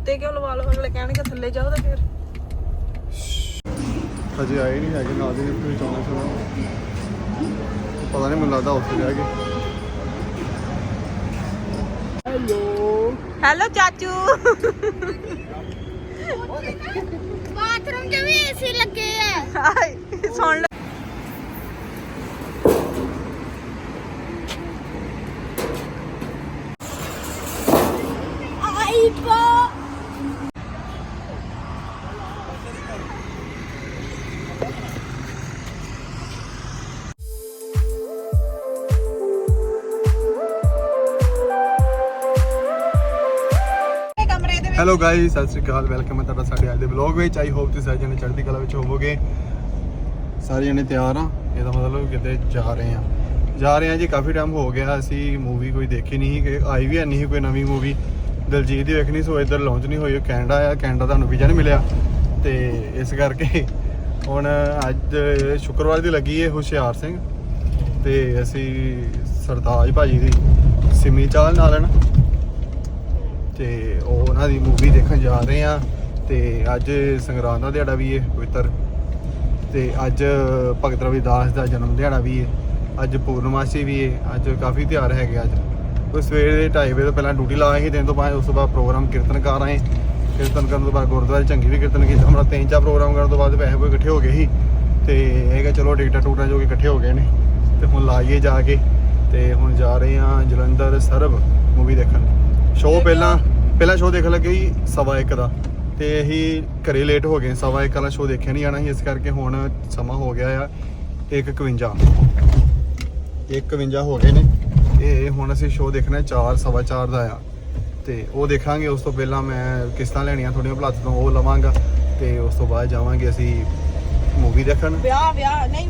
ਉੱਤੇ ਕਿਉਂ ਲਵਾ ਲਓ? ਅਗਲੇ ਕਹਿਣਗੇ ਥੱਲੇ ਜਾਓ ਤਾਂ ਫਿਰ। ਹਜੇ ਆਏ ਨਹੀਂ ਹੈਗੇ ਨਾਲ ਦੇ ਕੋਈ ਚਾਉਣਾ ਚਾਹੁੰਦਾ ਪਤਾ ਨਹੀਂ ਮੈਨੂੰ ਲੱਗਦਾ ਉੱਥੇ ਰਹਿ ਗਏ। ਹੈਲੋ। ਹੈਲੋ ਚਾਚੂ। ਬਾਥਰੂਮ 'ਚ ਵੀ ਏਸੀ ਲੱਗੇ ਆ। ਹਾਏ ਸੁਣ ਹੈਲੋ ਗਾਇਸ ਸਤਿ ਸ਼੍ਰੀ ਅਕਾਲ ਵੈਲਕਮ ਹੈ ਤੁਹਾਡਾ ਸਾਡੇ ਅੱਜ ਦੇ ਵਲੌਗ ਵਿੱਚ। ਆਈ ਹੋਪ ਤੁਸੀਂ ਸਾਰੇ ਜਣੇ ਚੜ੍ਹਦੀ ਕਲਾ ਵਿੱਚ ਹੋਵੋਗੇ। ਸਾਰੇ ਜਣੇ ਤਿਆਰ ਆ ਇਹਦਾ ਮਤਲਬ ਕਿਤੇ ਜਾ ਰਹੇ ਆ ਜਾ ਰਹੇ ਆ ਜੀ, ਕਾਫੀ ਟਾਈਮ ਹੋ ਗਿਆ, ਅਸੀਂ ਮੂਵੀ ਕੋਈ ਦੇਖੀ ਨਹੀਂ ਕਿ ਆਈ ਵੀ ਨਹੀਂ ਸੀ ਕੋਈ ਨਵੀਂ ਮੂਵੀ ਦਲਜੀਤ ਦੀ ਵੇਖਣੀ ਸੋ ਇੱਧਰ ਲਾਂਚ ਨਹੀਂ ਹੋਈ, ਉਹ ਕੈਨੇਡਾ ਆ ਕੈਨੇਡਾ ਤੁਹਾਨੂੰ ਵੀਜ਼ਾ ਨਹੀਂ ਮਿਲਿਆ। ਤੇ ਇਸ ਕਰਕੇ ਹੁਣ ਅੱਜ ਸ਼ੁੱਕਰਵਾਰ ਦੀ ਲੱਗੀ ਹੈ ਹੁਸ਼ਿਆਰ ਸਿੰਘ। ਤੇ ਅਸੀਂ ਸਰਤਾਜ ਭਾਜੀ ਦੀ, ਸਿਮੀ ਚਾਲ ਨਾਲ ਹਨ ਤੇ ਉਹ ਉਹਨਾਂ ਦੀ ਮੂਵੀ ਦੇਖਣ ਜਾ ਰਹੇ ਆ ਤੇ ਅੱਜ ਸੰਗਰਾਂਦ ਦਾ ਦਿਹਾੜਾ ਵੀ ਹੈ ਪਵਿੱਤਰ ਤੇ ਅੱਜ ਭਗਤ ਰਵਿਦਾਸ ਦਾ ਜਨਮ ਦਿਹਾੜਾ ਵੀ ਹੈ ਅੱਜ ਪੂਰਨਮਾਸ਼ੀ ਵੀ ਹੈ ਅੱਜ ਕਾਫੀ ਤਿਉਹਾਰ ਹੈਗੇ ਅੱਜ। ਕੋਈ ਸਵੇਰ ਦੇ 2:30 ਵਜੇ ਤੋਂ ਪਹਿਲਾਂ ਡਿਊਟੀ ਲਾ ਆਏ ਸੀ, ਦਿਨ ਤੋਂ ਬਾਅਦ ਉਸ ਤੋਂ ਬਾਅਦ ਪ੍ਰੋਗਰਾਮ ਕੀਰਤਨ ਕਰ ਆਏ। ਕੀਰਤਨ ਕਰਨ ਤੋਂ ਬਾਅਦ ਗੁਰਦੁਆਰੇ ਚੰਗੀ ਵੀ ਕੀਰਤਨ ਕੀਤਾ ਹਮਰਾ ਤਿੰਨ ਚਾਰ ਪ੍ਰੋਗਰਾਮ ਕਰਨ ਤੋਂ ਬਾਅਦ ਪੈਸੇ ਕੋਈ ਇਕੱਠੇ ਹੋ ਗਏ ਸੀ। ਤੇ ਇਹ ਕਿ ਚਲੋ ਟਿਕਟਾਂ ਟੂਟਾਂ ਜੋ ਕਿ ਇਕੱਠੇ ਹੋ ਗਏ ਨੇ। ਤੇ ਹੁਣ ਲਾਈਏ ਜਾ ਕੇ ਤੇ ਹੁਣ ਜਾ ਰਹੇ ਆ ਜਲੰਧਰ ਸਰਬ ਮੂਵੀ ਦੇਖਣ। ਸ਼ੋਅ ਪਹਿਲਾਂ ਪਹਿਲਾ ਸ਼ੋਅ ਦੇਖਣ ਲੱਗੇ ਸੀ ਸਵਾ ਇੱਕ ਦਾ। ਤੇ ਅਸੀਂ ਘਰੇ ਲੇਟ ਹੋ ਗਏ ਸਵਾ ਇੱਕ ਵਾਲਾ ਸ਼ੋਅ ਦੇਖਿਆ ਨਹੀਂ ਜਾਣਾ ਸੀ ਇਸ ਕਰਕੇ ਹੁਣ ਸਮਾਂ ਹੋ ਗਿਆ ਆ 1:51 1:51 ਹੋ ਗਏ ਨੇ। ਤੇ ਹੁਣ ਅਸੀਂ ਸ਼ੋਅ ਦੇਖਣਾ 4 ਸਵਾ 4 ਦਾ ਆ। ਤੇ ਉਹ ਦੇਖਾਂਗੇ ਉਸ ਤੋਂ ਪਹਿਲਾਂ ਮੈਂ ਕਿਸ਼ਤਾਂ ਲੈਣੀਆਂ ਥੋੜੀਆਂ ਭਲਾਤ ਤੋਂ ਉਹ ਲਵਾਂਗਾ। ਤੇ ਉਸ ਤੋਂ ਬਾਅਦ ਜਾਵਾਂਗੇ ਅਸੀਂ ਮੂਵੀ ਦੇਖਣ। ਵਿਆਹ ਵਿਆਹ ਨਹੀਂ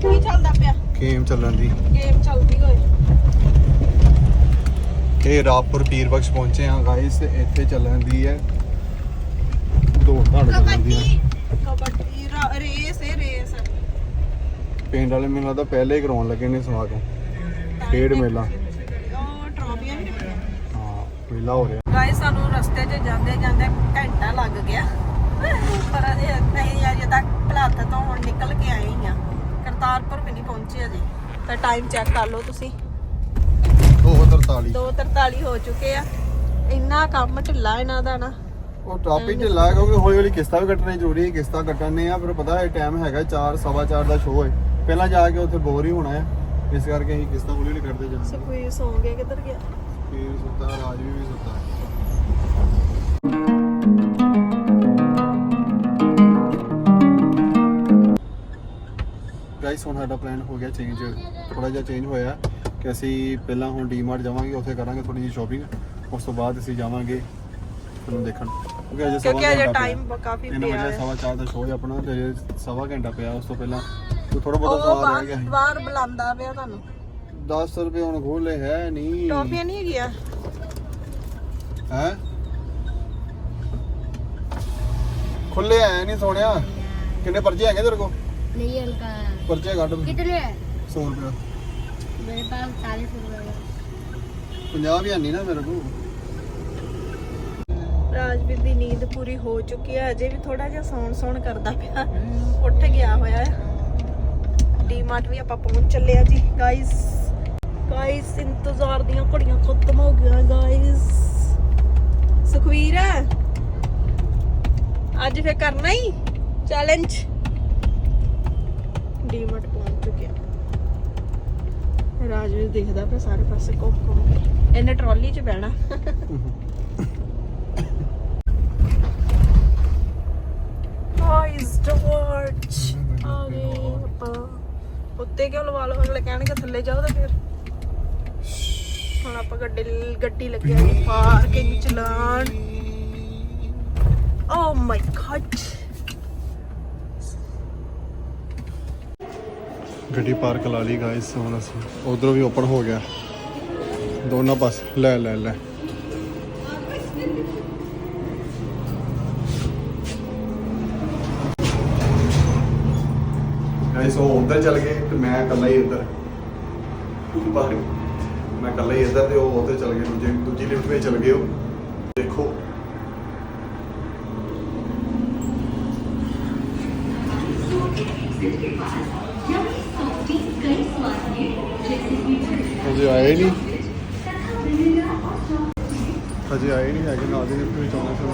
ਕੀ ਚੱਲਦਾ ਪਿਆ? ਗੇਮ ਚੱਲਣ ਦੀ। ਗੇਮ ਚੱਲਦੀ ਹੋਏ। ਇਹ ਰਾਪੁਰ ਪੀਰ ਬਖਸ਼ ਪਹੁੰਚੇ ਆ ਗਾਇਸ ਇੱਥੇ ਚੱਲਣ ਦੀ ਹੈ। ਦੌੜ ਧਾੜ ਚੱਲਣ ਦੀ ਹੈ। ਕਬੱਡੀ ਰੇਸ ਹੈ ਰੇਸ। ਪਿੰਡ ਵਾਲੇ ਮੈਨੂੰ ਲੱਗਦਾ ਪਹਿਲੇ ਹੀ ਕਰਾਉਣ ਲੱਗੇ ਨੇ ਸਮਾਗਮ। ਖੇਡ ਮੇਲਾ। ਉਹ ਟਰਾਫੀਆਂ ਵੀ ਰੱਖੀਆਂ ਹਾਂ ਮੇਲਾ ਹੋ ਰਿਹਾ। ਗਾਇਸ ਸਾਨੂੰ ਰਸਤੇ 'ਚ ਜਾਂਦੇ ਜਾਂਦੇ ਘੰਟਾ ਲੱਗ ਗਿਆ। ਪਰ ਅਜੇ ਨਹੀਂ ਅਜੇ ਤੱਕ ਭਲਾਤ ਤੋਂ ਹੁਣ ਨਿਕਲ ਕੇ ਆਏ ਹੀ ਆ ਕਰਤਾਰਪੁਰ ਵੀ ਨਹੀਂ ਪਹੁੰਚੇ ਅਜੇ। ਤਾਂ ਟਾਈਮ ਚੈੱਕ ਕਰ ਲਓ ਤੁਸੀਂ। 243 2:43 ਹੋ ਚੁੱਕੇ ਆ। ਇੰਨਾ ਕੰਮ ਢਿੱਲਾ ਇਹਨਾਂ ਦਾ ਨਾ। ਉਹ ਟਾਪਿਕ ਢਿੱਲਾ ਹੈ ਕਿਉਂਕਿ ਹੌਲੀ ਹੌਲੀ ਕਿਸ਼ਤਾਂ ਵੀ ਕੱਟਣੀ ਜ਼ਰੂਰੀ ਹੈ ਕਿਸ਼ਤਾਂ ਕੱਟਣੇ ਆ ਫਿਰ ਪਤਾ ਹੈ ਟਾਈਮ ਹੈਗਾ 4 ਸਵਾ 4 ਦਾ ਸ਼ੋਅ ਹੈ। ਪਹਿਲਾਂ ਜਾ ਕੇ ਉੱਥੇ ਬੋਰ ਹੀ ਹੋਣਾ ਹੈ। ਇਸ ਕਰਕੇ ਅਸੀਂ ਕਿਸ਼ਤਾਂ ਹੌਲੀ ਹੌਲੀ ਕੱਟਦੇ ਹਾਂ। ਸੁਖਵੀਰ ਸੌਂ ਗਿਆ ਕਿੱਧਰ ਗਿਆ? ਫਿਰ ਸੁੱਤਾ ਰਾਜਵੀ ਵੀ ਸੁੱਤਾ। ਗਾਈਸ ਹੁਣ ਸਾਡਾ ਪਲਾਨ ਹੋ ਗਿਆ ਚੇਂਜ ਥੋੜਾ ਜਿਹਾ ਚੇਂਜ ਹੋਇਆ। ਕਿ ਅਸੀਂ ਪਹਿਲਾਂ ਹੁਣ ਡੀਮਾਰਟ ਜਾਵਾਂਗੇ ਉੱਥੇ ਕਰਾਂਗੇ ਥੋੜੀ ਜਿਹੀ ਸ਼ਾਪਿੰਗ ਉਸ ਤੋਂ ਬਾਅਦ ਅਸੀਂ ਜਾਵਾਂਗੇ ਫਿਲਮ ਦੇਖਣ। ਕਿਉਂਕਿ ਅਜੇ ਸਵਾ ਕਿਉਂਕਿ ਅਜੇ ਟਾਈਮ ਕਾਫੀ ਪਿਆ। ਹੈ। ਸਵਾ 4 ਦਾ ਸ਼ੋਅ ਹੈ ਆਪਣਾ ਤੇ ਅਜੇ ਸਵਾ ਘੰਟਾ ਪਿਆ ਉਸ ਤੋਂ ਪਹਿਲਾਂ ਥੋੜਾ ਬਹੁਤ ਬਾਹਰ ਬੁਲਾਉਂਦਾ ਪਿਆ ਤੁਹਾਨੂੰ? 10 ਰੁਪਏ ਹੁਣ ਖੋਲੇ ਹੈ ਨਹੀਂ। ਟੌਫੀਆਂ ਨਹੀਂ ਹੈਗੀਆਂ? ਹੈ? ਖੁੱਲੇ ਆਏ ਨਹੀਂ ਸੋਹਣਿਆ। ਕਿੰਨੇ ਪਰਚੇ ਹੈਗੇ ਤੇਰੇ ਕੋ ਨਹੀਂ ਹਲਕਾ। ਪਰਚੇ ਕੱਢ। ਕਿਤਨੇ 100 ਰੁਪਏ। मेरे पास चालीस रुपए 50 ਵੀ ਨਹੀਂ ਨਾ ਮੇਰੇ ਕੋਲ ਰਾਜਵੀਰ ਦੀ ਨੀਂਦ ਪੂਰੀ ਹੋ ਚੁੱਕੀ ਹੈ ਅਜੇ ਵੀ ਥੋੜਾ ਜਿਹਾ ਸੌਣ ਸੌਣ ਕਰਦਾ ਪਿਆ ਉੱਠ ਗਿਆ ਹੋਇਆ ਹੈ ਡੀਮਾਰਟ ਵੀ ਆਪਾਂ ਪਹੁੰਚ ਚੱਲੇ ਆ ਜੀ ਗਾਇਸ ਗਾਇਸ ਇੰਤਜ਼ਾਰ ਦੀਆਂ ਘੜੀਆਂ ਖਤਮ ਹੋ ਗਈਆਂ ਗਾਇਸ ਸੁਖਵੀਰ ਅੱਜ ਫੇਰ ਕਰਨਾ ਹੀ ਚੈਲੰਜ ਡੀਮਾਰਟ ਪਹੁੰਚ ਚੁੱਕਿਆ ਰਾਜਵੀਰ ਦੇਖਦਾ ਪਿਆ ਸਾਰੇ ਪਾਸੇ ਘੁੰਮ ਘੁੰਮ ਇਹਨੇ ਟਰਾਲੀ 'ਚ ਬਹਿਣਾ। ਗਾਇਸ ਟਵਾਰਚ ਆ ਗਏ ਆਪਾਂ। ਉੱਤੇ ਕਿਉਂ ਲਵਾ ਲਓ? ਅਗਲੇ ਕਹਿਣਗੇ ਥੱਲੇ ਜਾਓ ਤਾਂ ਫਿਰ। ਹੁਣ ਆਪਾਂ ਗੱਡੀ ਗੱਡੀ ਲੱਗਿਆ ਪਾਰਕਿੰਗ ਚਲਾਣ ਓ ਮਾਈ ਗॉड ਗੱਡੀ ਪਾਰਕ ਲਾ ਲਈ ਗਾਇਸ ਹੁਣ ਅਸੀਂ। ਉਧਰੋਂ ਵੀ ਓਪਨ ਹੋ ਗਿਆ। ਦੋਨਾਂ ਪਾਸ, ਲੈ ਲੈ ਲੈ। ਗਾਇਸ ਉਹ ਉਧਰ ਚਲ ਗਏ ਤੇ ਮੈਂ ਇਕੱਲਾ ਹੀ ਇੱਧਰ। ਬਾਹਰ। ਮੈਂ ਇਕੱਲਾ ਹੀ ਇੱਧਰ ਤੇ ਉਹ ਉਧਰ ਚੱਲ ਗਏ, ਦੂਜੇ ਦੂਜੀ ਲਿਫਟ ਵਿੱਚ ਚਲ ਗਏ ਉਹ ਦੇਖੋ ਹਜੇ ਆਏ ਨਹੀਂ। ਹਜੇ ਆਏ ਨਹੀਂ ਹੈਗੇ ਨਾਲ ਦੇ ਨੇ ਫਿਰ ਚਾਉਣਾ ਫਿਰ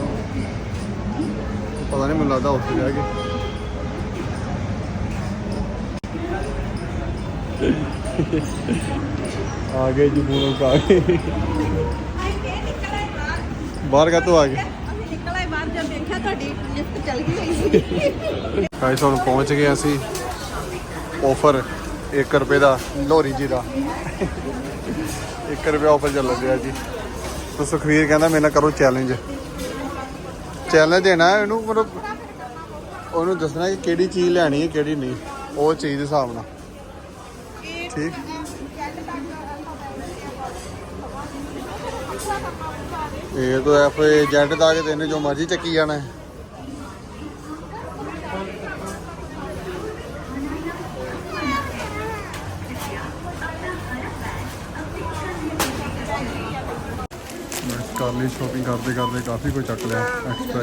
ਪਤਾ ਨਹੀਂ ਮੈਨੂੰ ਲੱਗਦਾ ਉੱਥੇ ਗਏ। ਆ ਗਏ ਜੀ ਬੂਨੋ ਕਾ। ਗਏ ਬਾਹਰ ਕਾ ਤੋਂ ਆ ਗਏ? ਅਸੀਂ ਨਿਕਲ ਆਏ ਬਾਹਰ ਜਦ ਦੇਖਿਆ ਤੁਹਾਡੀ ਲਿਫਟ ਚੱਲ ਗਈ ਹੋਈ ਸੀ। ਗਾਇਸ ਹੁਣ ਪਹੁੰਚ ਗਏ ਅਸੀਂ। ਆਫਰ 1 ਰੁਪਏ ਦਾ ਲੋਰੀ ਜੀ 1 ਰੁਪਏ ਆਫਰ ਚੱਲ ਰਿਹਾ ਜੀ। ਤਾਂ ਸੁਖਵੀਰ ਕਹਿੰਦਾ ਮੇਰੇ ਨਾਲ ਕਰੋ ਚੈਲੰਜ ਚੈਲੰਜ ਦੇਣਾ ਇਹਨੂੰ, ਮਤਲਬ ਉਹਨੂੰ ਦੱਸਣਾ ਕਿ ਕਿਹੜੀ ਚੀਜ਼ ਲੈਣੀ ਹੈ, ਕਿਹੜੀ ਨਹੀਂ। ਉਹ ਚੀਜ਼ ਦੇ ਹਿਸਾਬ ਨਾਲ। ਠੀਕ। ਇਹ ਤਾਂ ਐਫ ਏਜੰਟ ਦਾ ਕੇ ਤੈਨੂੰ ਜੋ ਮਰਜ਼ੀ ਚੱਕੀ ਜਾਣਾ ਹੈ ਮੈਂ ਕਰ ਲਈ ਸ਼ੋਪਿੰਗ ਕਰਦੇ ਕਰਦੇ ਕਾਫੀ ਕੁਝ ਚੱਕ ਲਿਆ ਐਕਸਟਰਾ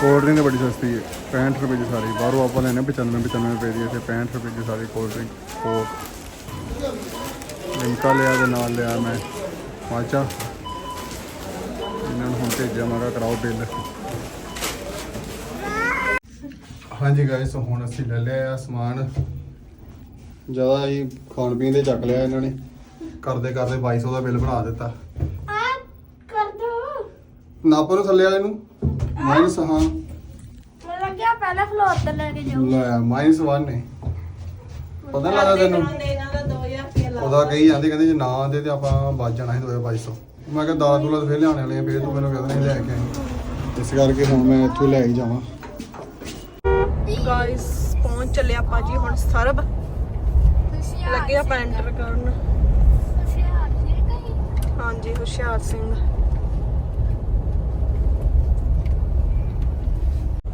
ਕੋਲਡ ਡਰਿੰਕ ਬੜੀ ਸਸਤੀ ਹੈ 65 ਰੁਪਏ ਦੀ ਸਾਰੀ। ਬਾਹਰੋਂ ਆਪਾਂ ਲੈਨੇ 95 95 ਰੁਪਏ ਦੀ, ਇੱਥੇ 65 ਰੁਪਏ ਦੀ ਸਾਰੀ ਕੋਲਡ ਡਰਿੰਕ ਕੋਕ ਲਿਮਕਾ ਲਿਆ ਦੇ ਨਾਲ ਲਿਆ ਮੈਂ ਮਾਚਾ ਇਹਨਾਂ ਨੂੰ ਹੁਣ ਭੇਜਿਆ ਮੈਂ ਕਰਾਓ ਬਿੱਲ ਹਾਂਜੀ ਗਾਇਸ ਹੁਣ ਅਸੀਂ ਲੈ ਲਿਆ ਆ ਸਮਾਨ। ਜ਼ਿਆਦਾ ਹੀ ਖਾਣ ਪੀਣ ਦੇ ਚੱਕ ਲਿਆ ਇਹਨਾਂ ਨੇ। ਕਰਦੇ ਕਰਦੇ 2200 ਦਾ ਬਿੱਲ ਬਣਾ ਦਿੱਤਾ। ਨਾਪਰ ਨੂੰ ਥੱਲੇ ਵਾਲੇ ਨੂੰ। ਮਾਈਨਸ ਹਾਂ। ਮੈਨੂੰ ਲੱਗਿਆ ਪਹਿਲਾ ਫਲੋਰ ਤੇ ਲੈ ਕੇ ਜਾਓ ਲੈ ਮਾਈਨਸ 1 ਨੇ। ਪਤਾ ਲੱਗਦਾ ਤੈਨੂੰ? ਇਹਨਾਂ ਦਾ 2000 ਰੁਪਏ ਲਾ ਉਹਦਾ ਕਹੀ ਜਾਂਦੀ ਕਹਿੰਦੀ ਜੇ ਨਾ ਆਂਦੇ ਤੇ ਆਪਾਂ ਬਚ ਜਾਣਾ ਸੀ 2200 ਮੈਂ ਕਿਹਾ ਦਾਲ ਦੂਲਾ ਤਾਂ ਫੇਰ ਲਿਆਉਣੇ ਵਾਲੇ ਆ ਫੇਰ ਤੂੰ ਮੈਨੂੰ ਕਹਿੰਦਾ ਨਹੀਂ ਲੈ ਕੇ ਆਈ ਇਸ ਕਰਕੇ ਹੁਣ ਮੈਂ ਇੱਥੋਂ ਲੈ ਹੀ ਜਾਵਾਂ। ਗਾਇਸ ਪਹੁੰਚ ਚੱਲੇ ਆਪਾਂ ਜੀ ਹੁਣ ਸਰਬ। ਲੱਗੇ ਆਪਾਂ ਐਂਟਰ ਕਰਨ। ਹਾਂਜੀ ਹੁਸ਼ਿਆਰ ਸਿੰਘ।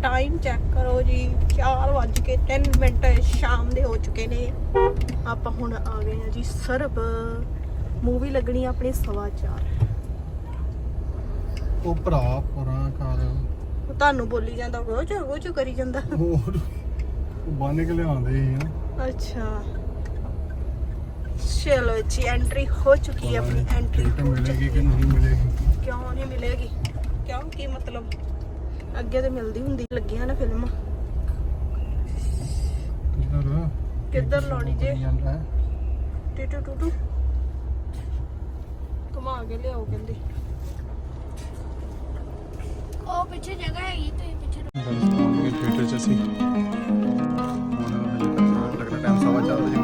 ਟਾਈਮ ਚੈੱਕ ਕਰੋ ਜੀ। 4 ਵੱਜ ਕੇ 3 ਮਿੰਟ ਸ਼ਾਮ ਦੇ ਹੋ ਚੁੱਕੇ ਨੇ। ਆਪਾਂ ਹੁਣ ਆ ਗਏ ਆ ਜੀ ਸਰਬ। ਮੂਵੀ ਲੱਗਣੀ ਆਪਣੀ ਸਵਾ ਚਾਰ। ਉਹ ਭਰਾ ਪਰਾਂ ਕਰ ਉਹ ਤੁਹਾਨੂੰ ਬੋਲੀ ਜਾਂਦਾ ਉਹ ਚ ਉਹ ਚ ਕਰੀ ਜਾਂਦਾ। ਹੋਰ ਬੰਨ ਕੇ ਲਿਆਉਂਦੇ ਹੀ ਆ ਅੱਛਾ। ਚਲੋ ਜੀ ਐਂਟਰੀ ਹੋ ਚੁੱਕੀ ਹੈ ਆਪਣੀ ਐਂਟਰੀ ਟਿਕਟ ਮਿਲੇਗੀ ਕਿ ਨਹੀਂ ਮਿਲੇਗੀ। ਕਿਉਂ ਨਹੀਂ ਮਿਲੇਗੀ? ਕਿਉਂ? ਕੀ ਮਤਲਬ? ਅੱਗੇ ਤੇ ਮਿਲਦੀ ਹੁੰਦੀ ਲੱਗੀਆਂ ਨਾ ਫਿਲਮ। ਕਿੱਧਰ? ਕਿੱਧਰ ਲਾਉਣੀ ਜੇ? ਹੈ? ਟੀਟੂ ਟੂਟੂ। ਘੁਮਾ ਕੇ ਲਿਆਓ ਕਹਿੰਦੀ। ਉਹ ਪਿੱਛੇ ਜਗ੍ਹਾ ਹੈਗੀ ਤੁਸੀਂ ਪਿੱਛੇ ਥੀਏਟਰ ਚ ਅਸੀਂ। ਹੁਣ ਹਜੇ ਤੱਕ ਲੱਗਦਾ ਟਾਈਮ ਸਵਾ ਚਾਰ ਵਜੇ।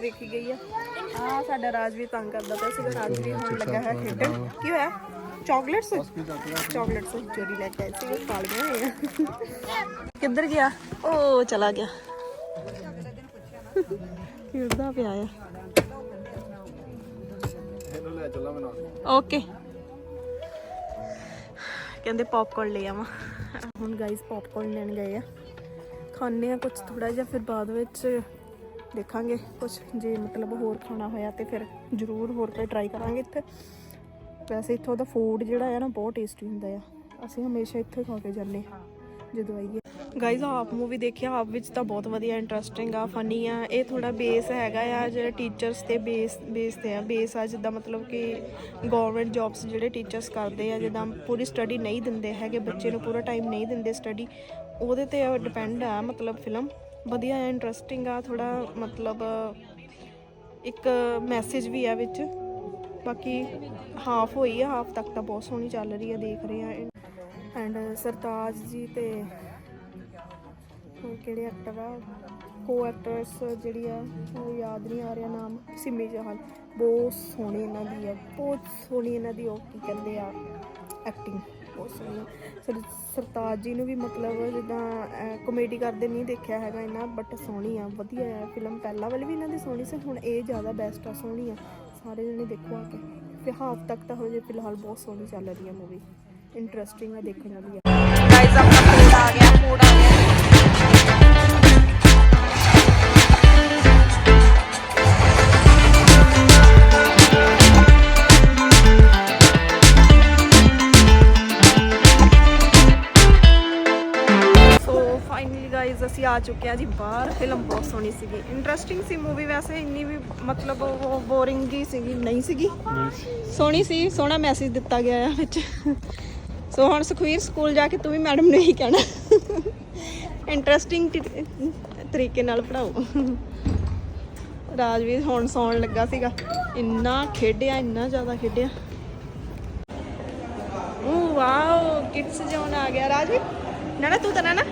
ਵੇਖੀ ਗਈ ਆ। ਆ ਸਾਡਾ ਰਾਜਵੀਰ ਤੰਗ ਕਰਦਾ ਪਿਆ ਸੀਗਾ ਰਾਜਵੀਰ ਹੁਣ ਲੱਗਾ ਹੈ ਖੇਡਣ। ਕੀ ਹੋਇਆ? ਚਾਕਲੇਟਸ ਚਾਕਲੇਟਸ ਚੋਰੀ ਲੈ ਕੇ ਆਏ ਸੀਗੇ ਖਾ ਹੋਈਆਂ। ਕਿੱਧਰ ਗਿਆ? ਉਹ ਚਲਾ ਗਿਆ। ਖੇਡਦਾ ਪਿਆ ਆ। ਇਹਨੂੰ ਲੈ ਚੱਲਾਂ ਮੈਂ ਨਾਲ। ਓਕੇ। ਕਹਿੰਦੇ ਪੌਪਕਾਰਨ ਲੈ ਆਵਾਂ। ਹੁਣ ਗਾਇਸ ਪੌਪਕਾਰਨ ਲੈਣ ਗਏ ਆ। ਖਾਣੇ ਆ ਕੁਝ ਥੋੜਾ ਜਿਹਾ ਫਿਰ ਬਾਅਦ ਵਿੱਚ ਦੇਖਾਂਗੇ ਕੁਝ ਜੇ ਮਤਲਬ ਹੋਰ ਖਾਣਾ ਹੋਇਆ ਤੇ ਫਿਰ ਜ਼ਰੂਰ ਹੋਰ ਕੋਈ ਟਰਾਈ ਕਰਾਂਗੇ ਇੱਥੇ। ਵੈਸੇ ਇੱਥੋਂ ਦਾ ਫੂਡ ਜਿਹੜਾ ਆ ਨਾ ਬਹੁਤ ਟੇਸਟੀ ਹੁੰਦਾ ਆ। ਅਸੀਂ ਹਮੇਸ਼ਾ ਇੱਥੇ ਖਾ ਕੇ ਜਾਂਦੇ ਹਾਂ, ਜਦੋਂ ਆਈਏ। ਗਾਇਜ਼ ਆਪ ਮੂਵੀ ਦੇਖਿਆ, ਆਪ ਵਿੱਚ ਤਾਂ ਬਹੁਤ ਵਧੀਆ ਇੰਟਰਸਟਿੰਗ ਆ ਫਨੀ ਆ। ਇਹ ਥੋੜਾ ਬੇਸ ਹੈਗਾ ਆ, ਜਿਹੜਾ ਟੀਚਰਸ ਤੇ ਬੇਸ ਬੇਸ ਤੇ ਆ। ਬੇਸ ਆ ਜਿੱਦਾਂ ਮਤਲਬ ਕਿ ਗਵਰਨਮੈਂਟ ਜੌਬਸ ਜਿਹੜੇ ਟੀਚਰਸ ਕਰਦੇ ਆ, ਜਿੱਦਾਂ ਪੂਰੀ ਸਟੱਡੀ ਨਹੀਂ ਦਿੰਦੇ ਹੈਗੇ, ਬੱਚੇ ਨੂੰ ਪੂਰਾ ਟਾਈਮ ਨਹੀਂ ਦਿੰਦੇ ਸਟੱਡੀ ਉਹਦੇ ਤੇ ਡਿਪੈਂਡ ਆ ਮਤਲਬ ਫਿਲਮ ਵਧੀਆ ਆ ਇੰਟਰਸਟਿੰਗ ਆ ਥੋੜਾ ਮਤਲਬ ਇੱਕ ਮੈਸੇਜ ਵੀ ਆ ਵਿੱਚ। ਬਾਕੀ ਹਾਫ ਹੋਈ ਆ ਹਾਫ ਤੱਕ ਤਾਂ ਬਹੁਤ ਸੋਹਣੀ ਚੱਲ ਰਹੀ ਆ, ਦੇਖ ਰਹੇ ਆ। ਐਂਡ ਸਰਤਾਜ ਜੀ ਤੇ ਹੋਰ ਕਿਹੜੇ ਐਕਟਰ ਆ? ਕੋ ਐਕਟਰਸ ਜਿਹੜੀ ਆ, ਉਹ ਯਾਦ ਨਹੀਂ ਆ ਰਿਹਾ ਨਾਮ, ਸਿੰਮੀ ਜਹਾਨ ਬਹੁਤ ਸੋਹਣੀ ਇਹਨਾਂ ਦੀ ਆ, ਬਹੁਤ ਸੋਹਣੀ ਇਹਨਾਂ ਦੀ ਉਹ ਕੀ ਕਹਿੰਦੇ ਆ ਐਕਟਿੰਗ ਬਹੁਤ ਸੋਹਣੀ। ਸਰਤਾਜ ਜੀ ਨੂੰ ਵੀ ਮਤਲਬ ਜਿੱਦਾਂ ਕਮੇਡੀ ਕਰਦੇ ਨਹੀਂ ਦੇਖਿਆ ਹੈਗਾ ਇਹਨਾਂ ਬਟ ਸੋਹਣੀ ਆ, ਵਧੀਆ ਆ ਫਿਲਮ ਪਹਿਲਾਂ ਵਾਲੀ ਵੀ ਇਹਨਾਂ ਦੀ ਸੋਹਣੀ ਸੀ, ਹੁਣ ਇਹ ਜ਼ਿਆਦਾ ਬੈਸਟ ਆ, ਸੋਹਣੀ ਆ। ਸਾਰੇ ਜਣੇ ਦੇਖੋ ਆ ਕੇ। ਫਿਰ ਹਾਫ ਤੱਕ ਤਾਂ ਹੋ ਫਿਲਹਾਲ ਬਹੁਤ ਸੋਹਣੀ ਚੱਲ ਰਹੀ ਆ ਮੂਵੀ ਇੰਟਰਸਟਿੰਗ ਆ, ਦੇਖਣ ਵਾਲੀ ਆ। ਗਾਇਸ ਆਪਣਾ ਫੂਡ ਆ ਗਿਆ ਫੂਡ ਆ ਗਿਆ। ਆ ਚੁੱਕੇ ਆ ਜੀ, ਬਾਹਰ ਫਿਲਮ ਬਹੁਤ ਸੋਹਣੀ ਸੀਗੀ। ਇੰਟਰਸਟਿੰਗ ਸੀ ਮੂਵੀ ਵੈਸੇ, ਇੰਨੀ ਵੀ ਮਤਲਬ ਉਹ ਬੋਰਿੰਗ ਜੀ ਸੀਗੀ, ਨਹੀਂ ਸੀਗੀ। ਸੋਹਣੀ ਸੀ, ਸੋਹਣਾ ਮੈਸੇਜ ਦਿੱਤਾ ਗਿਆ ਆ ਵਿੱਚ। ਸੋ ਹੁਣ ਸੁਖਵੀਰ ਸਕੂਲ ਜਾ ਕੇ ਤੂੰ ਵੀ ਮੈਡਮ ਨੂੰ ਇਹੀ ਕਹਿਣਾ। ਇੰਟਰਸਟਿੰਗ ਤਰੀਕੇ ਨਾਲ ਪੜਾਓ ਰਾਜਵੀਰ ਹੁਣ ਸੌਣ ਲੱਗਾ ਸੀਗਾ। ਇੰਨਾ ਖੇਡਿਆ, ਇੰਨਾ ਜ਼ਿਆਦਾ ਖੇਡਿਆ। ਓ ਵਾਓ, ਕਿਡਸ ਜ਼ੋਨ ਆ ਗਿਆ। ਰਾਜਵੀਰ ਨਾ ਨਾ ਤੂੰ ਤਾਂ ਨਾ ਨਾ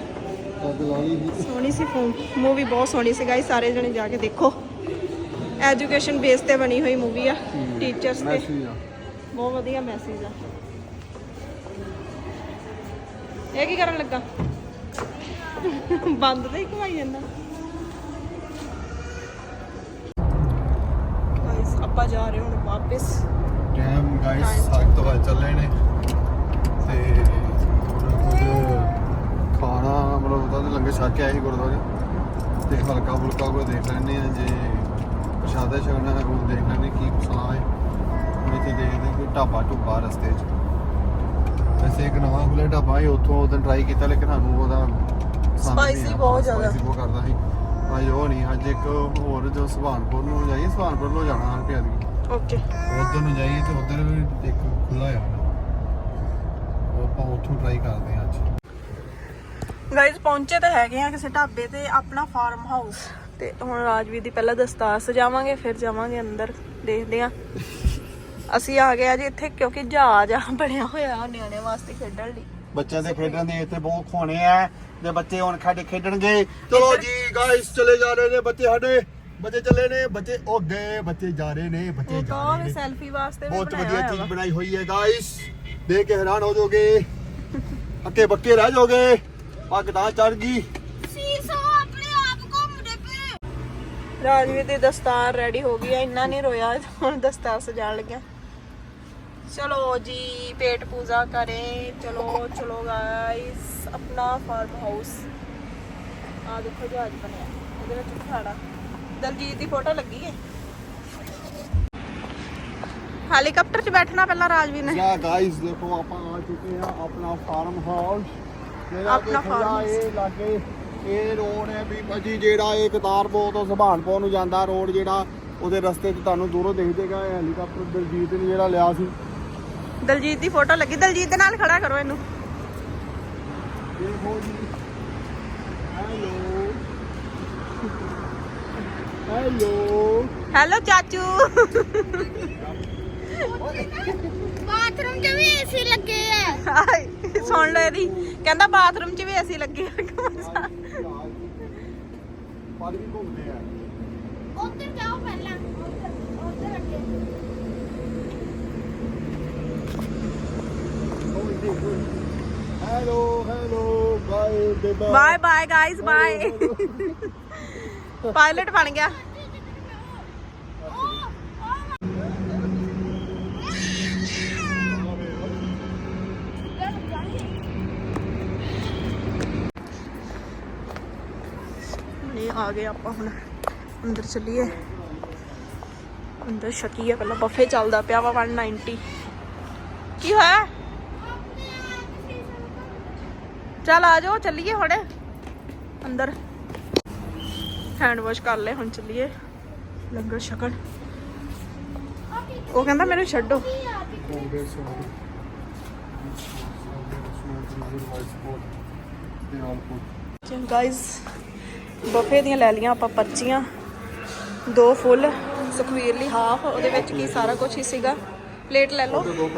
ਸੋਹਣੀ ਸੀ ਫੋਨ ਮੂਵੀ ਬਹੁਤ ਸੋਹਣੀ ਸੀ ਗਾਈ ਸਾਰੇ ਜਣੇ ਜਾ ਕੇ ਦੇਖੋ। ਐਜੂਕੇਸ਼ਨ ਬੇਸ ਤੇ ਬਣੀ ਹੋਈ ਮੂਵੀ ਆ ਟੀਚਰਸ ਤੇ। ਬਹੁਤ ਵਧੀਆ ਮੈਸੇਜ ਆ। ਇਹ ਕੀ ਕਰਨ ਲੱਗਾ? ਬੰਦ ਤੇ ਹੀ ਘੁਮਾਈ ਜਾਂਦਾ। ਗਾਇਸ ਆਪਾਂ ਜਾ ਰਹੇ ਹੁਣ ਵਾਪਸ। Time guys Time. ਸਾਗ ਤੋਂ ਬਾਅਦ ਚੱਲੇ ਨੇ। ਤੇ ਖਾਣਾ ਮਤਲਬ ਉਹਦਾ ਤੇ ਲੰਗਰ ਛਕ ਆਏ ਸੀ ਗੁਰਦੁਆਰੇ। ਤੇ ਹਲਕਾ ਫੁਲਕਾ ਕੋਈ ਦੇਖ ਲੈਣੇ ਆ ਜੇ ਪ੍ਰਸ਼ਾਦਾ ਛਕਣਾ ਹੈ ਉਹ ਦੇਖ ਲੈਣੇ ਕੀ ਸਲਾਹ ਹੈ। ਹੁਣ ਇੱਥੇ ਦੇਖਦੇ ਕੋਈ ਢਾਬਾ ਢੁੱਬਾ ਰਸਤੇ 'ਚ। ਵੈਸੇ ਇੱਕ ਨਵਾਂ ਖੁੱਲਿਆ ਢਾਬਾ ਹੈ ਉੱਥੋਂ ਉਦੋਂ ਟਰਾਈ ਕੀਤਾ ਲੇਕਿਨ ਸਾਨੂੰ ਉਹਦਾ ਨਹੀਂ ਆਇਆ। ਬਹੁਤ ਜ਼ਿਆਦਾ। Spicy ਬਹੁਤ ਕਰਦਾ ਸੀ। ਅੱਜ ਉਹ ਨਹੀਂ ਅੱਜ ਇੱਕ ਹੋਰ ਜੋ ਸੁਭਾਨਪੁਰ ਨੂੰ ਜਾਈਏ ਸੁਭਾਨਪੁਰ ਨੂੰ ਜਾਣਾ ਹਨ ਪਿਆਰੀ ਓਕੇ ਉਧਰ ਨੂੰ ਜਾਈਏ ਤੇ ਉਧਰ ਵੀ ਇੱਕ ਖੁੱਲਾ ਆ। ਉਹ ਆਪਾਂ ਉੱਥੋਂ ਟਰਾਈ ਕਰਦੇ ਹਾਂ ਗਾਇਜ਼ ਪਹੁੰਚੇ ਤਾਂ ਹੈਗੇ ਆ ਕਿਸੇ ਢਾਬੇ ਤੇ ਆਪਣਾ ਫਾਰਮ ਹਾਊਸ ਤੇ ਹੁਣ ਰਾਜਵੀਰ ਦੀ ਪਹਿਲਾਂ ਦਸਤਾਰ ਸਜਾਵਾਂਗੇ ਫਿਰ ਜਾਵਾਂਗੇ ਅੰਦਰ ਦੇਖਦੇ ਆ। ਅਸੀਂ ਆ ਗਏ ਆ ਜੀ ਇੱਥੇ ਕਿਉਂਕਿ ਜਹਾਜ਼ ਆ ਬਣਿਆ ਹੋਇਆ ਨਿਆਣੇ ਵਾਸਤੇ ਖੇਡਣ ਲਈ। ਬੱਚਿਆਂ ਦੇ ਖੇਡਣ ਦੇ ਇੱਥੇ ਬਹੁਤ ਖੋਣੇ ਆ ਤੇ ਬੱਚੇ ਹੁਣ ਖੇਡ ਖੇਡਣਗੇ। ਚਲੋ ਜੀ ਗਾਇਸ ਚਲੇ ਜਾ ਰਹੇ ਨੇ ਬੱਚੇ ਸਾਡੇ। ਬੱਚੇ ਚੱਲੇ ਨੇ ਬੱਚੇ ਉਹ ਗਏ ਬੱਚੇ ਜਾ ਰਹੇ ਨੇ ਬੱਚੇ ਜਾ ਰਹੇ ਨੇ। ਸੈਲਫੀ ਵਾਸਤੇ ਬਹੁਤ ਵਧੀਆ ਚੀਜ਼। ਬਣਾਈ ਹੋਈ ਹੈ ਗਾਇਸ ਦੇਖ ਕੇ ਹੈਰਾਨ ਹੋ ਜਾਓਗੇ। ਅੱਕੇ ਬੱਕੇ ਰਹਿ ਜਾਓਗੇ। ਪੱਗ ਤਾਂ ਚੜ ਗਈ। ਸੀਸੋ ਆਪਣੇ ਆਪ ਘੁੰਮਦੇ ਪਏ। ਰਾਜਵੀਰ ਦੀ ਦਸਤਾਰ ਰੈਡੀ ਹੋ ਗਈ ਆ ਇੰਨਾ ਨਹੀਂ ਰੋਇਆ ਹੁਣ ਦਸਤਾਰ ਸਜਾਣ ਲੱਗਿਆ। ਚਲੋ ਜੀ ਪੇਟ ਪੂਜਾ ਕਰੇ। ਚਲੋ ਚਲੋ ਗਾਇਸ ਆਪਣਾ ਫਾਰਮ ਹਾਊਸ ਆ ਦੇਖੋ ਜਹਾਜ਼ ਬਣਿਆ। ਇਹਦੇ ਵਿੱਚ ਖਾੜਾ ਦਲਜੀਤ ਦੀ ਫੋਟੋ ਲੱਗੀ ਹੈ? ਹੈਲੀਕਾਪਟਰ 'ਚ ਬੈਠਣਾ ਪਹਿਲਾਂ ਰਾਜਵੀਰ ਨੇ। ਯਾ ਗਾਇਸ ਦੇਖੋ ਆਪਾਂ ਆ ਚੁੱਕੇ ਆ ਆਪਣਾ ਫਾਰਮ ਹਾਊਸ ਆਪਣਾ। ਇਹ ਲਾਗੇ ਇਹ ਰੋਡ ਹੈ ਵੀ ਭਾਜੀ ਜਿਹੜਾ ਇਹ ਕਤਾਰਪੁਰ ਤੋਂ ਸੁਭਾਨਪੁਰ ਨੂੰ ਜਾਂਦਾ ਰੋਡ ਜਿਹੜਾ ਉਹਦੇ ਰਸਤੇ 'ਚ ਤੁਹਾਨੂੰ ਦੂਰੋਂ ਦਿਖ ਇਹ ਹੈਲੀਕਾਪਟਰ ਦਲਜੀਤ ਨੇ ਜਿਹੜਾ ਲਿਆ ਸੀ। ਦਲਜੀਤ ਦੀ ਫੋਟੋ ਲੱਗੀ ਦਲਜੀਤ ਦੇ ਨਾਲ ਖੜਾ ਕਰੋ ਇਹਨੂੰ। ਦੇਖੋ ਜੀ। ਹੈਲੋ ਹੈਲੋ ਹੈਲੋ ਚਾਚੂ। ਬਾਥਰੂਮ 'ਚ ਵੀ ਏਸੀ ਲੱਗੇ ਆ। ਹਾਏ ਸੁਣ ਲੈ ਇਹਦੀ। ਕਹਿੰਦਾ ਬਾਥਰੂਮ 'ਚ ਵੀ ਅਸੀਂ ਲੱਗੇ ਆ ਪਾਣੀ ਵੀ ਘੁੰਮਦੇ ਆ ਉੱਧਰ ਜਾਓ ਪਹਿਲਾਂ। ਉੱਧਰ ਉੱਧਰ ਅੱਗੇ hello hello bye bye bye guys bye pilot ਬਣ ਗਿਆ। ਨਹੀਂ ਆ ਗਏ ਆਪਾਂ ਹੁਣ ਅੰਦਰ ਚੱਲੀਏ। ਅੰਦਰ ਛਕੀਏ ਪਹਿਲਾਂ ਬਫੇ ਚੱਲਦਾ ਪਿਆ ਵਾ 190 ਕੀ ਹੋਇਆ? ਚੱਲ ਆ ਜਾਓ, ਚੱਲੀਏ ਹੁਣ। ਅੰਦਰ। ਹੈਂਡ ਵਾਸ਼ ਕਰ ਲੈ ਹੁਣ ਚੱਲੀਏ। ਲੰਗਰ ਛਕਣ। ਉਹ ਕਹਿੰਦਾ ਮੈਨੂੰ ਛੱਡੋ। ਗਾਇਸ ਬਫੇ ਦੀਆਂ ਲੈ ਲੀਆਂ ਆਪਾਂ ਪਰਚੀਆਂ। ਦੋ ਫੁੱਲ ਸੁਖਵੀਰ ਲਈ ਹਾਫ ਉਹਦੇ ਵਿੱਚ ਕੀ ਸਾਰਾ ਕੁਝ ਹੀ ਸੀਗਾ। ਪਲੇਟ ਲੈ ਲਓ। ਦੋ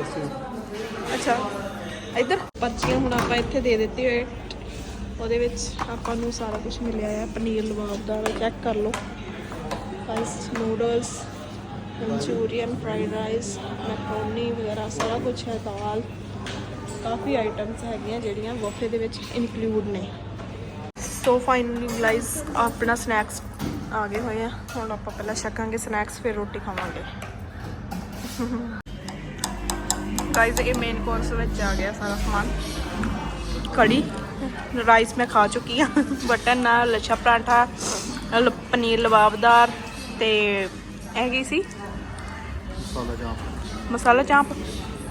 ਅੱਛਾ। ਇੱਧਰ ਪਰਚੀਆਂ ਹੁਣ ਆਪਾਂ ਇੱਥੇ ਦੇ ਦਿੱਤੀ ਹੋਏ। ਉਹਦੇ ਵਿੱਚ ਆਪਾਂ ਨੂੰ ਸਾਰਾ ਕੁਝ ਮਿਲਿਆ ਆ। ਪਨੀਰ ਲਵਾਬਦਾਰ ਚੈੱਕ ਕਰ ਲਓ। Rice noodles Manchurian fried rice macaroni ਵਗੈਰਾ ਸਾਰਾ ਕੁਝ ਹੈ ਦਾਲ। ਕਾਫੀ ਆਈਟਮਸ ਹੈਗੀਆਂ ਜਿਹੜੀਆਂ ਬਫੇ ਦੇ ਵਿੱਚ ਇਨਕਲੂਡ ਨੇ। ਸੋ ਫਾਈਨਲੀ ਗਾਇਸ ਆਪਣਾ ਸਨੈਕਸ ਆ ਗਏ ਹੋਏ ਆ। ਹੁਣ ਆਪਾਂ ਪਹਿਲਾਂ ਛਕਾਂਗੇ ਸਨੈਕਸ ਫਿਰ ਰੋਟੀ ਖਾਵਾਂਗੇ। ਗਾਇਸ ਇਹ ਮੇਨ ਕੋਰਸ ਵਿੱਚ ਆ ਗਿਆ ਸਾਰਾ ਸਮਾਨ। ਕੜੀ ਰਾਈਸ ਮੈਂ ਖਾ ਚੁੱਕੀ ਹਾਂ ਬਟਨ ਨਾਲ ਲੱਛਾ ਪਰਾਂਠਾ ਪਨੀਰ ਲਬਾਬਦਾਰ ਤੇ ਇਹ ਕੀ ਸੀ? ਮਸਾਲਾ ਚਾਪ। ਮਸਾਲਾ ਚਾਂਪ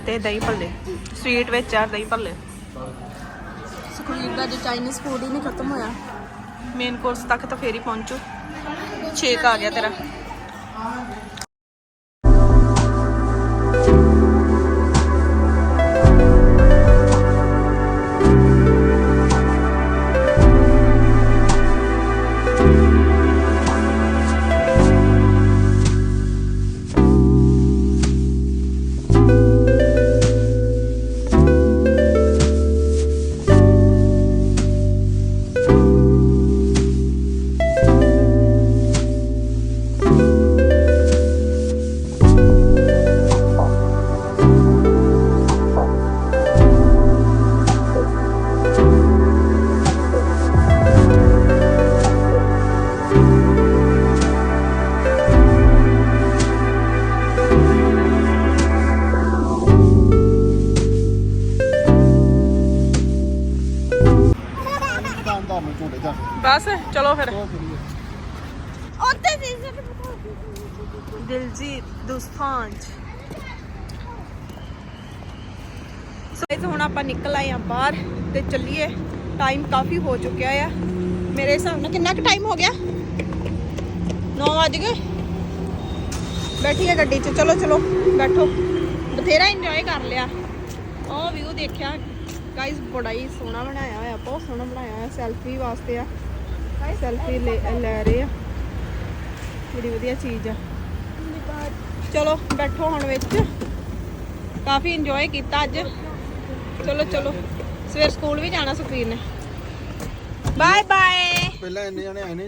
ਤੇ ਦਹੀਂ ਭੱਲੇ। ਸਵੀਟ ਵਿੱਚ ਆ ਦਹੀਂ ਭੱਲੇ। ਸੁਖਵੀਰ ਦਾ ਜੇ ਚਾਈਨੀਜ਼ ਫੂਡ ਹੀ ਨਹੀਂ ਖਤਮ ਹੋਇਆ। ਮੇਨ ਕੋਰਸ ਤੱਕ ਤਾਂ ਫੇਰ ਹੀ ਪਹੁੰਚੂ। ਛੇਕ ਆ ਗਿਆ ਤੇਰਾ। ਦੋਸਤਾਂਜ ਸੋ ਹੁਣ ਆਪਾਂ ਨਿਕਲ ਆਏ ਆ ਬਾਹਰ ਤੇ ਚੱਲੀਏ। ਟਾਈਮ ਕਾਫੀ ਹੋ ਚੁੱਕਿਆ ਆ। ਮੇਰੇ ਹਿਸਾਬ ਨਾਲ ਕਿੰਨਾ ਕੁ ਟਾਈਮ ਹੋ ਗਿਆ? 9 ਵਜ ਗਏ। ਬੈਠੀਏ ਗੱਡੀ 'ਚ। ਚਲੋ ਚਲੋ, ਬੈਠੋ। ਬਥੇਰਾ ਇੰਜੋਏ ਕਰ ਲਿਆ। ਉਹ ਵਿਊ ਦੇਖਿਆ। ਗਾਇਸ ਬੜਾ ਹੀ ਸੋਹਣਾ ਬਣਾਇਆ ਹੋਇਆ। ਬਹੁਤ ਸੋਹਣਾ ਬਣਾਇਆ ਹੋਇਆ। ਸੈਲਫੀ ਵਾਸਤੇ ਆ। ਸੈਲਫੀ ਲੈ ਰਹੇ ਆ। ਬੜੀ ਵਧੀਆ ਚੀਜ਼ ਆ। ਚਲੋ, ਬੈਠੋ ਹੁਣ ਵਿੱਚ। ਕਾਫੀ ਇੰਜੋਏ ਕੀਤਾ ਅੱਜ। ਚਲੋ ਚਲੋ। ਸਵੇਰ ਸਕੂਲ ਵੀ ਜਾਣਾ ਸੁਖਵੀਰ ਨੇ। ਬਾਏ ਬਾਏ ਪਹਿਲਾਂ ਇੰਨੇ ਜਣੇ ਆਏ ਨੇ